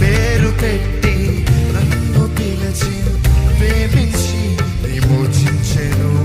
పేరు పెట్టి నన్ను పిలిచి ప్రేమించి విమోచించెను.